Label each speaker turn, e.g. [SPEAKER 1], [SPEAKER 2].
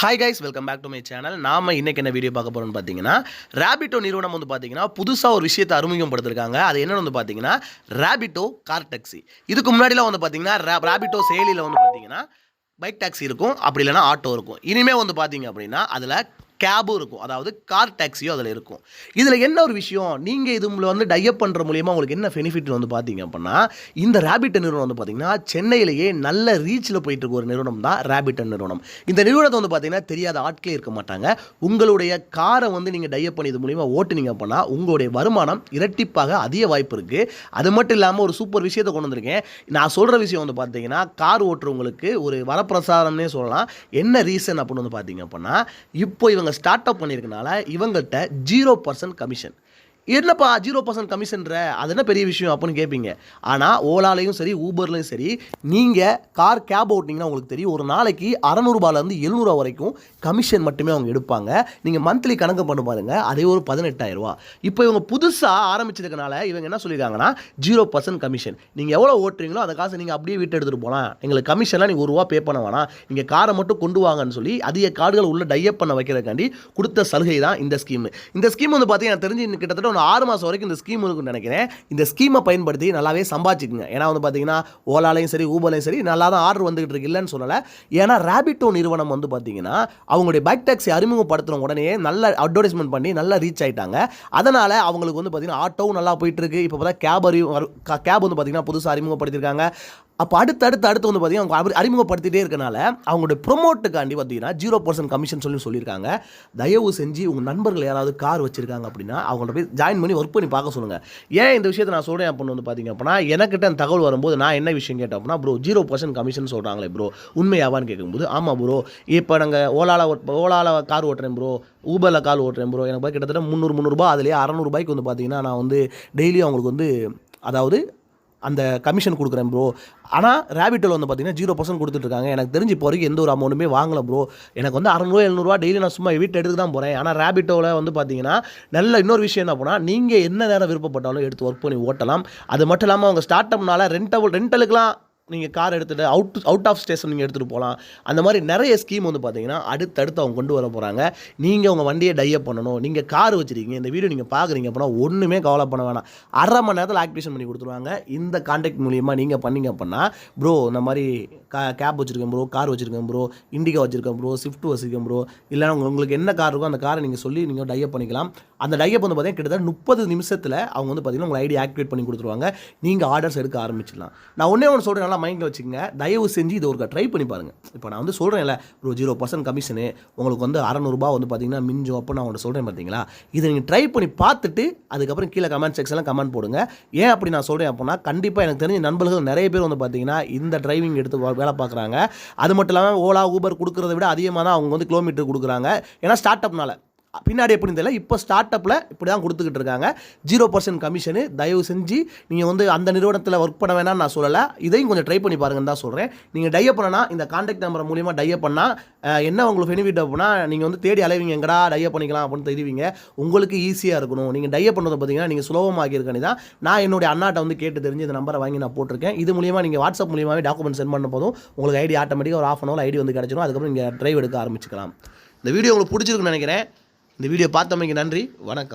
[SPEAKER 1] Hi guys welcome back to my channel நாம இன்னைக்கு என்ன வீடியோ பார்க்க போகிறோம்னு பார்த்தீங்கன்னா ரேபிட்டோ நிறுவனம் வந்து பார்த்தீங்கன்னா புதுசாக ஒரு விஷயத்தை அறிமுகப்படுத்திருக்காங்க. அது என்னென்னு வந்து பார்த்தீங்கன்னா ரேபிட்டோ கார் டாக்ஸி இதுக்கு முன்னாடிலாம் வந்து பார்த்தீங்கன்னா ரேபிட்டோ செயலியில் வந்து பார்த்தீங்கன்னா பைக் டாக்ஸி இருக்கும் அப்படி இல்லைன்னா ஆட்டோ இருக்கும். இனிமேல் வந்து பார்த்தீங்க அப்படின்னா அதில் கேபும் இருக்கும். அதாவது கார் டாக்ஸியும் அதில் இருக்கும். இதில் என்ன ஒரு விஷயம்? நீங்கள் இது வந்து டையப் பண்ணுற மூலியமாக உங்களுக்கு என்ன பெனிஃபிட் வந்து பார்த்தீங்க அப்படின்னா இந்த ரேபிட் நிறுவனம் வந்து பார்த்தீங்கன்னா சென்னையிலேயே நல்ல ரீச்சில் போயிட்டு இருக்க ஒரு நிறுவனம் தான் ரேபிட் நிறுவனம். இந்த நிறுவனத்தை வந்து பார்த்தீங்கன்னா தெரியாத ஆட்களே இருக்க மாட்டாங்க. உங்களுடைய காரை வந்து நீங்கள் டையப் பண்ணி இது மூலியமாக ஓட்டுனீங்க அப்படின்னா உங்களுடைய வருமானம் இரட்டிப்பாக அதிக வாய்ப்பு இருக்குது அது மட்டும் இல்லாமல் ஒரு சூப்பர் விஷயத்தை கொண்டு வந்திருக்கேன். நான் சொல்கிற விஷயம் வந்து பார்த்தீங்கன்னா கார் ஓட்டுறவங்களுக்கு ஒரு வரப்பிரசாரம்னே சொல்லலாம். என்ன ரீசன் அப்படின்னு வந்து பார்த்தீங்க அப்படின்னா இப்போ இவங்க ஸ்டார்ட் அப் பண்ணியிருக்கனால இவங்கள்ட்ட ஜீரோ பர்சன்ட் கமிஷன் என்னப்பா ஜீரோ பர்சன்ட் கமிஷன்ற? அது என்ன பெரிய விஷயம் அப்படின்னு கேட்பீங்க ஆனால் ஓலாலையும் சரி ஊபர்லையும் சரி நீங்கள் கார் கேப் ஓட்டினீங்கன்னா உங்களுக்கு தெரியும் ஒரு நாளைக்கு அறநூறுபாலேருந்து எழுநூறுவா வரைக்கும் கமிஷன் மட்டுமே அவங்க எடுப்பாங்க. நீங்கள் மந்த்லி கணக்கு பண்ண பாருங்கள் அதே ஒரு பதினெட்டாயிரரூவா. இப்போ இவங்க புதுசாக ஆரம்பிச்சதுக்கனால இவங்க என்ன சொல்லியிருக்காங்கன்னா ஜீரோ பர்சன்ட் கமிஷன் நீங்கள் எவ்வளோ ஓட்டுறீங்களோ அந்த காசு நீங்கள் அப்படியே வீட்டு எடுத்துகிட்டு போகலாம் எங்களுக்கு கமிஷன்லாம் நீங்கள் ஒரு ரூபா பே பண்ண வேணாம். நீங்கள் காரை மட்டும் கொண்டு வாங்கன்னு சொல்லி அதிக கார்டுகள் உள்ள டைப் பண்ண வைக்கிறதுக்காண்டி கொடுத்த சலுகை தான் இந்த ஸ்கீம் இந்த ஸ்கீம் வந்து பார்த்தீங்கன்னா எனக்கு தெரிஞ்சு இன்னும் கிட்டத்தட்ட ஒரு ஆறு மாதம் வரைக்கும் இந்த ஸ்கீம் இருக்குன்னு நினைக்கிறேன். இந்த ஸ்கீமை பயன்படுத்தி நல்லாவே சம்பாதிச்சுக்குங்க. ஏன்னா வந்து பார்த்தீங்கன்னா ஓலாலையும் சரி ஊபர்லையும் சரி நல்லா தான் ஆர்டர் வந்துகிட்டு இருக்கு. இல்லைன்னு சொல்லலை. ஏன்னா ரேபிட்டோ நிறுவனம் வந்து பார்த்தீங்கன்னா அவங்களுடைய பைக் டாக்ஸி அறிமுகப்படுத்துன உடனே நல்ல அட்வர்டைஸ்மெண்ட் பண்ணி நல்லா ரீச் ஆகிட்டாங்க அதனால் அவங்களுக்கு வந்து பார்த்தீங்கன்னா ஆட்டோவும் நல்லா போயிட்டுருக்கு இப்போ பார்த்தா கேப் அறிவு கேப் வந்து பார்த்தீங்கன்னா புதுசாக அறிமுகப்படுத்தியிருக்காங்க. அப்போ அடுத்து அடுத்து அடுத்து வந்து பார்த்தீங்கன்னா அவங்க அறி- அறிமுகப்படுத்திட்டே இருக்கனால அவங்களுடைய ப்ரொமோட்டுக்காண்டி பார்த்தீங்கன்னா ஜீரோ பர்சன்ட் கமிஷன் சொல்லி சொல்லியிருக்காங்க. தயவு செஞ்சு உங்கள் நண்பர்கள் யாராவது கார் வச்சிருக்காங்க அப்படின்னா அவங்கள்ட்ட போய் ஜாயின் பண்ணி ஒர்க் பண்ணி பார்க்க சொல்லுங்கள் ஏன் இந்த விஷயத்தை நான் சொல்கிறேன் அப்படின்னு வந்து பார்த்தீங்க அப்படின்னா எனக்கிட்ட அந்த தகவல் வரும்போது நான் என்ன விஷயம் கேட்டேன் அப்படின்னா ப்ரோ ஜீரோ பர்சன்ட் கமிஷன் சொல்கிறாங்களே ப்ரோ உண்மையாவான்னு கேட்கும்போது ஆமாம் ப்ரோ இப்போ நாங்கள் ஓலாவில் ஓலாவில் கார் ஓட்டுறேன் ப்ரோ ஊபரில் கார் ஓட்டுறேன் ப்ரோ எனக்கு கிட்டத்தட்ட முந்நூறு முந்நூறுபா அதுலேயே அறநூறுபாய்க்கு வந்து பார்த்தீங்கன்னா நான் வந்து டெய்லியும் அவங்களுக்கு வந்து அதாவது அந்த கமிஷன் கொடுக்குறேன் ப்ரோ ஆனால் ரேபிட்டோவில் வந்து பார்த்தீங்கன்னா ஜீரோ பர்சன்ட் கொடுத்துட்ருக்காங்க. எனக்கு தெரிஞ்சு இப்போ வரைக்கும் எந்த ஒரு அமௌண்ட்டுமே வாங்கலை ப்ரோ எனக்கு வந்து அறநூறுவா எழுநூறுவா டெய்லி நான் சும்மா வீட்டில் எடுத்து தான் போகிறேன் ஆனால் ரேபிட்டோவில் வந்து பார்த்தீங்கன்னா நல்ல இன்னொரு விஷயம் என்ன போனால் நீங்கள் என்ன நேரம் விருப்பப்பட்டாலும் எடுத்து ஒர்க் பண்ணி ஓட்டலாம். அது மட்டும் இல்லாமல் அவங்க ஸ்டார்ட் அப்னால ரெண்டபிள் ரெண்டலுக்குலாம் நீங்கள் கார் எடுத்துகிட்டு அவுட் அவுட் ஆஃப் ஸ்டேஷன் நீங்கள் எடுத்துகிட்டு போகலாம் அந்த மாதிரி நிறைய ஸ்கீம் வந்து பார்த்தீங்கன்னா அடுத்தடுத்து அவங்க கொண்டு வர போகிறாங்க நீங்கள் உங்கள் வண்டியை டையப் பண்ணணும். நீங்கள் கார் வச்சுருக்கீங்க. இந்த வீடியோ நீங்கள் பார்க்குறீங்க அப்படின்னா ஒன்றுமே கவலை பண்ண வேணாம். அரை மணி நேரத்தில் ஆக்டிவேஷன் பண்ணி கொடுத்துருவாங்க. இந்த கான்டாக்ட் மூலியமாக நீங்கள் பண்ணீங்க அப்படின்னா ப்ரோ இந்த மாதிரி கா கேப் வச்சுருக்கேன் ப்ரோ கார் வச்சுருக்கேன் ப்ரோ இண்டிகா வச்சுருக்கேன் ப்ரோ ஸ்விஃப்ட் வச்சுருக்கேன் ப்ரோ இல்லைனா உங்களுக்கு என்ன கார் இருக்கோ அந்த காரை நீங்கள் சொல்லி நீங்கள் டையப் பண்ணிக்கலாம். அந்த டையப் வந்து பார்த்தீங்கன்னா கிட்டத்தட்ட முப்பது நிமிஷத்தில் அவங்க வந்து பார்த்தீங்கன்னா உங்களை ஐடி ஆக்டிவேட் பண்ணி கொடுத்துருவாங்க. நீங்கள் ஆர்டர்ஸ் எடுக்க ஆரம்பிச்சிடலாம். நான் ஒன்றே ஒன்று சொல்கிறேன் நல்லா மைண்டில் வச்சுக்கோங்க. தயவு செஞ்சு இது ஒரு ட்ரை பண்ணி பாருங்கள் இப்போ நான் வந்து சொல்கிறேன்ல ஒரு ஜீரோ பர்சன்ட் கமிஷனு உங்களுக்கு வந்து அறநூறுபா வந்து பார்த்தீங்கன்னா மிஞ்சோ அப்போ நான் உங்கள்கிட்ட சொல்கிறேன் பார்த்தீங்களா இதை நீங்கள் ட்ரை பண்ணி பார்த்துட்டு அதுக்கப்புறம் கீழே கமெண்ட் செக்ஷனில் கமெண்ட் போடுங்க. ஏன் அப்படி நான் சொல்கிறேன் அப்படின்னா கண்டிப்பாக எனக்கு தெரிஞ்ச நண்பர்கள் நிறைய பேர் வந்து பார்த்தீங்கன்னா இந்த டிரைவிங் எடுத்து வேலை பார்க்குறாங்க அது மட்டும் இல்லாமல் ஓலா ஊபர் கொடுக்குறத விட அதிகமாக தான் அவங்க வந்து கிலோமீட்டர் கொடுக்குறாங்க. ஏன்னா ஸ்டார்ட் அப்னால பின்னாடி எப்படி தெரியல இப்போ ஸ்டார்ட் அப்பில் இப்படி தான் கொடுத்துக்கிட்டு இருக்காங்க. ஜீரோ பர்சன்ட் கமிஷனு தயவு செஞ்சு நீங்கள் வந்து அந்த நிறுவனத்தில் ஒர்க் பண்ண வேணாம்னு நான் சொல்லலை. இதையும் கொஞ்சம் ட்ரை பண்ணி பாருங்கன்னு தான் சொல்கிறேன் நீங்கள் டையப் பண்ணனா இந்த காண்டாக்ட் நம்பர் மூலியமாக டையப் பண்ணால் என்ன உங்களுக்கு பெனிஃபிட் அப்படின்னா நீங்கள் வந்து தேடி அலைவீங்க. எங்கடா டையப் பண்ணிக்கலாம் அப்படின்னு தெரிவிங்க. உங்களுக்கு ஈஸியாக இருக்கணும். நீங்கள் டையப் பண்ணதை பார்த்தீங்கன்னா நீங்கள் சுலபமாக இருக்கனே தான் நான் என்னுடைய அண்ணாட்ட வந்து கேட்டு தெரிஞ்சு இந்த நம்பரை வாங்கி நான் போட்டிருக்கேன். இது மூலியமாக நீங்கள் வாட்ஸ்அப் மூலியமாகவே டாக்குமெண்ட் சென்ட் பண்ண போதும். உங்களுக்கு ஐடி ஆட்டோமேட்டிக்காக ஒரு ஆஃப் அன் ஹவர் ஐடி வந்து கிடச்சிடும் அதுக்கப்புறம் நீங்கள் ட்ரைவ் எடுக்க ஆரம்பிச்சிக்கலாம். இந்த வீடியோ உங்களுக்கு பிடிச்சிருக்குன்னு நினைக்கிறேன். இந்த வீடியோ பார்த்தமைக்கு நன்றி. வணக்கம்.